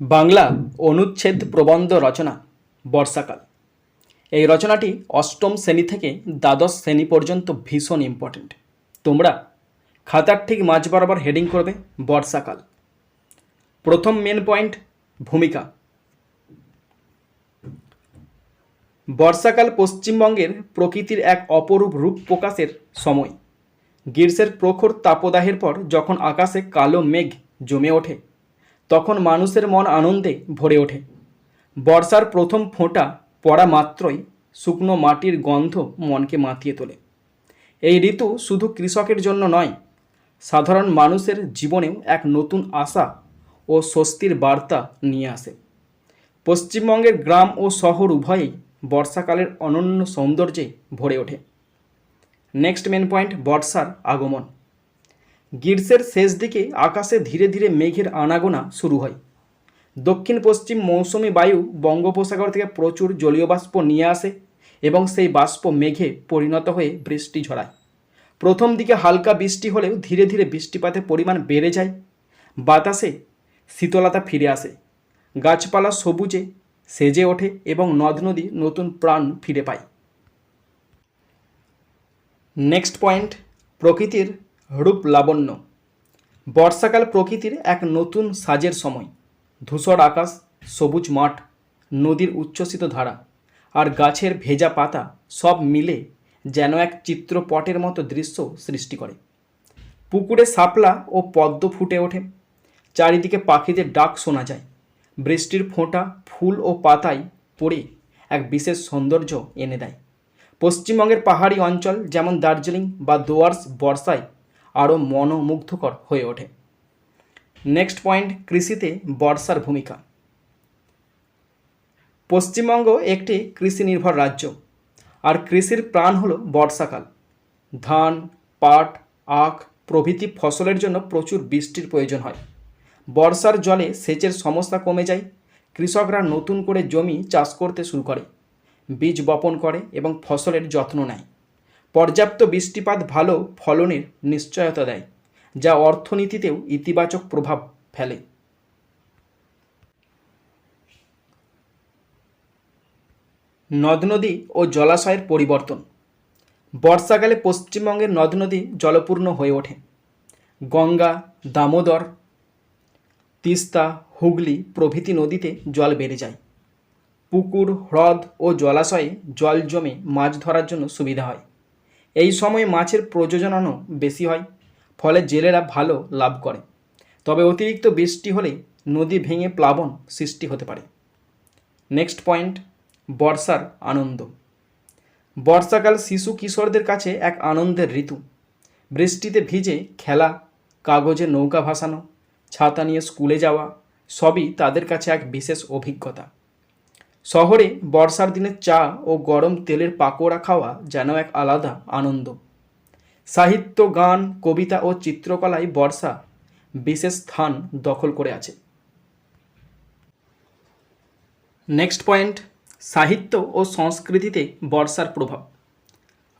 বাংলা অনুচ্ছেদ প্রবন্ধ রচনা, বর্ষাকাল। এই রচনাটি অষ্টম শ্রেণি থেকে দ্বাদশ শ্রেণি পর্যন্ত ভীষণ ইম্পর্ট্যান্ট তোমরা খাতার ঠিক মাঝ বরাবর হেডিং করবে, বর্ষাকাল। প্রথম মেন পয়েন্ট ভূমিকা। বর্ষাকাল পশ্চিমবঙ্গের প্রকৃতির এক অপরূপ রূপ প্রকাশের সময়। গ্রীষ্মের প্রখর তাপদাহের পর যখন আকাশে কালো মেঘ জমে ওঠে তখন মানুষের মন আনন্দে ভরে ওঠে। বর্ষার প্রথম ফোঁটা পড়া মাত্রই শুকনো মাটির গন্ধ মনকে মাতিয়ে তোলে। এই ঋতু শুধু কৃষকের জন্য নয়, সাধারণ মানুষের জীবনেও এক নতুন আশা ও স্বস্তির বার্তা নিয়ে আসে। পশ্চিমবঙ্গের গ্রাম ও শহর উভয়েই বর্ষাকালের অনন্য সৌন্দর্যে ভরে ওঠে। নেক্সট মেন পয়েন্ট বর্ষার আগমন। গ্রীষ্মের শেষ দিকে আকাশে ধীরে ধীরে মেঘের আনাগোনা শুরু হয়। দক্ষিণ পশ্চিম মৌসুমি বায়ু বঙ্গোপসাগর থেকে প্রচুর জলীয় বাষ্প নিয়ে আসে এবং সেই বাষ্প মেঘে পরিণত হয়ে বৃষ্টি ঝরায়। প্রথম দিকে হালকা বৃষ্টি হলেও ধীরে ধীরে বৃষ্টিপাতের পরিমাণ বেড়ে যায়। বাতাসে শীতলতা ফিরে আসে। গাছপালা সবুজে সেজে ওঠে এবং নদ নদী নতুন প্রাণ ফিরে পায়। নেক্সট পয়েন্ট, প্রকৃতির রূপ লাবণ্য। বর্ষাকাল প্রকৃতির এক নতুন সাজের সময়। ধূসর আকাশ, সবুজ মাঠ, নদীর উচ্ছ্বসিত ধারা আর গাছের ভেজা পাতা সব মিলে যেন এক চিত্রপটের মতো দৃশ্য সৃষ্টি করে। পুকুরে শাপলা ও পদ্ম ফুটে ওঠে। চারিদিকে পাখিদের ডাক শোনা যায়। বৃষ্টির ফোঁটা ফুল ও পাতায় পড়ে এক বিশেষ সৌন্দর্য এনে দেয়। পশ্চিমবঙ্গের পাহাড়ি অঞ্চল যেমন দার্জিলিং বা দোয়ার্স বর্ষায় আরও মনোমুগ্ধকর হয়ে ওঠে। নেক্সট পয়েন্ট কৃষিতে বর্ষার ভূমিকা। পশ্চিমবঙ্গ একটি কৃষি নির্ভর রাজ্য, আর কৃষির প্রাণ হলো বর্ষাকাল। ধান, পাট, আখ প্রভৃতি ফসলের জন্য প্রচুর বৃষ্টির প্রয়োজন হয়। বর্ষার জলে সেচের সমস্যা কমে যায়, কৃষকরা নতুন করে জমি চাষ করতে শুরু করে, বীজ বপন করে এবং ফসলের যত্ন নেয়। পর্যাপ্ত বৃষ্টিপাত ভালো ফলনের নিশ্চয়তা দেয়, যা অর্থনীতিতেও ইতিবাচক প্রভাব ফেলে। নদ নদী ও জলাশয়ের পরিবর্তন। বর্ষাকালে পশ্চিমবঙ্গের নদ নদী জলপূর্ণ হয়ে ওঠে। গঙ্গা, দামোদর, তিস্তা, হুগলি প্রভৃতি নদীতে জল বেড়ে যায়। পুকুর, হ্রদ ও জলাশয়ে জল জমে মাছ ধরার জন্য সুবিধা হয়। এই সময়ে মাছের প্রযোজনও বেশি হয়, ফলে জেলেরা ভালো লাভ করে। তবে অতিরিক্ত বৃষ্টি হলে নদী ভেঙে প্লাবন সৃষ্টি হতে পারে। নেক্সট পয়েন্ট, বর্ষার আনন্দ। বর্ষাকাল শিশু কিশোরদের কাছে এক আনন্দের ঋতু। বৃষ্টিতে ভিজে খেলা, কাগজে নৌকা ভাসানো, ছাতা নিয়ে স্কুলে যাওয়া, সবই তাদের কাছে এক বিশেষ অভিজ্ঞতা। শহরে বর্ষার দিনে চা ও গরম তেলের পাকোড়া খাওয়া যেন এক আলাদা আনন্দ। সাহিত্য, গান, কবিতা ও চিত্রকলায় বর্ষা বিশেষ স্থান দখল করে আছে। নেক্সট পয়েন্ট সাহিত্য ও সংস্কৃতিতে বর্ষার প্রভাব।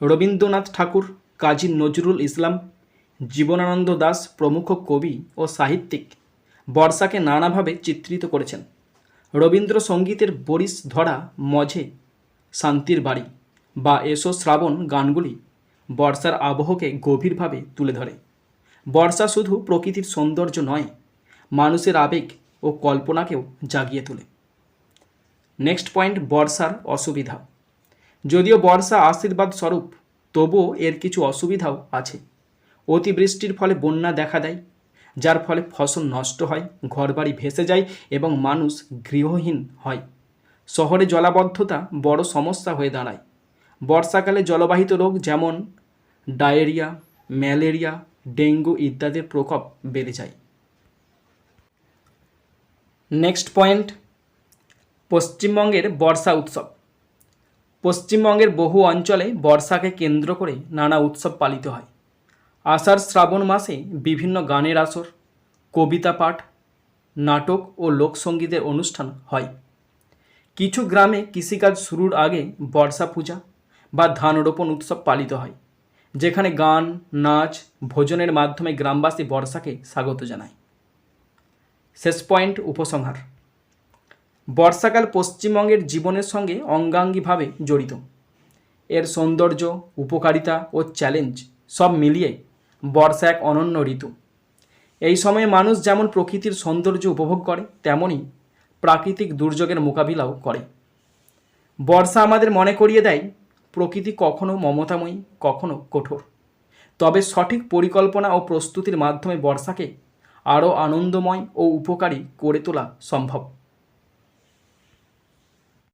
রবীন্দ্রনাথ ঠাকুর, কাজী নজরুল ইসলাম, জীবনানন্দ দাস প্রমুখ কবি ও সাহিত্যিক বর্ষাকে নানাভাবে চিত্রিত করেছেন। রবীন্দ্রসঙ্গীতের বরিশ ধরা মঝে শান্তির বাড়ি বা এসো শ্রাবণ গানগুলি বর্ষার আবহকে গভীরভাবে তুলে ধরে। বর্ষা শুধু প্রকৃতির সৌন্দর্য নয়, মানুষের আবেগ ও কল্পনাকেও জাগিয়ে তোলে। নেক্সট পয়েন্ট, বর্ষার অসুবিধা। যদিও বর্ষা আশীর্বাদ স্বরূপ, তবুও এর কিছু অসুবিধাও আছে। অতিবৃষ্টির ফলে বন্যা দেখা দেয় যার ফলে ফসল নষ্ট হয়, ঘরবাড়ি ভেসে যায় এবং মানুষ গৃহহীন হয়। শহরে জলাবদ্ধতা বড় সমস্যা হয়ে দাঁড়ায়। বর্ষাকালে জলবাহিত রোগ যেমন ডায়েরিয়া, ম্যালেরিয়া, ডেঙ্গু ইত্যাদির প্রকোপ বেড়ে যায়। নেক্সট পয়েন্ট, পশ্চিমবঙ্গের বর্ষা উৎসব। পশ্চিমবঙ্গের বহু অঞ্চলে বর্ষাকে কেন্দ্র করে নানা উৎসব পালিত হয়। আষাঢ় শ্রাবণ মাসে বিভিন্ন গানের আসর, কবিতা পাঠ, নাটক ও লোকসঙ্গীতের অনুষ্ঠান হয়। কিছু গ্রামে কৃষিকাজ শুরুর আগে বর্ষা পূজা বা ধান রোপণ উৎসব পালিত হয়, যেখানে গান, নাচ, ভোজনের মাধ্যমে গ্রামবাসী বর্ষাকে স্বাগত জানায়। শেষ পয়েন্ট, উপসংহার। বর্ষাকাল পশ্চিমবঙ্গের জীবনের সঙ্গে অঙ্গাঙ্গিভাবে জড়িত। এর সৌন্দর্য, উপকারিতা ও চ্যালেঞ্জ সব মিলিয়ে বর্ষা এক অনন্য ঋতু। এই সময়ে মানুষ যেমন প্রকৃতির সৌন্দর্য উপভোগ করে তেমনই প্রাকৃতিক দুর্যোগের মোকাবিলাও করে। বর্ষা আমাদের মনে করিয়ে দেয়, প্রকৃতি কখনো মমতাময়ী, কখনো কঠোর। তবে সঠিক পরিকল্পনা ও প্রস্তুতির মাধ্যমে বর্ষাকে আরও আনন্দময় ও উপকারী করে তোলা সম্ভব।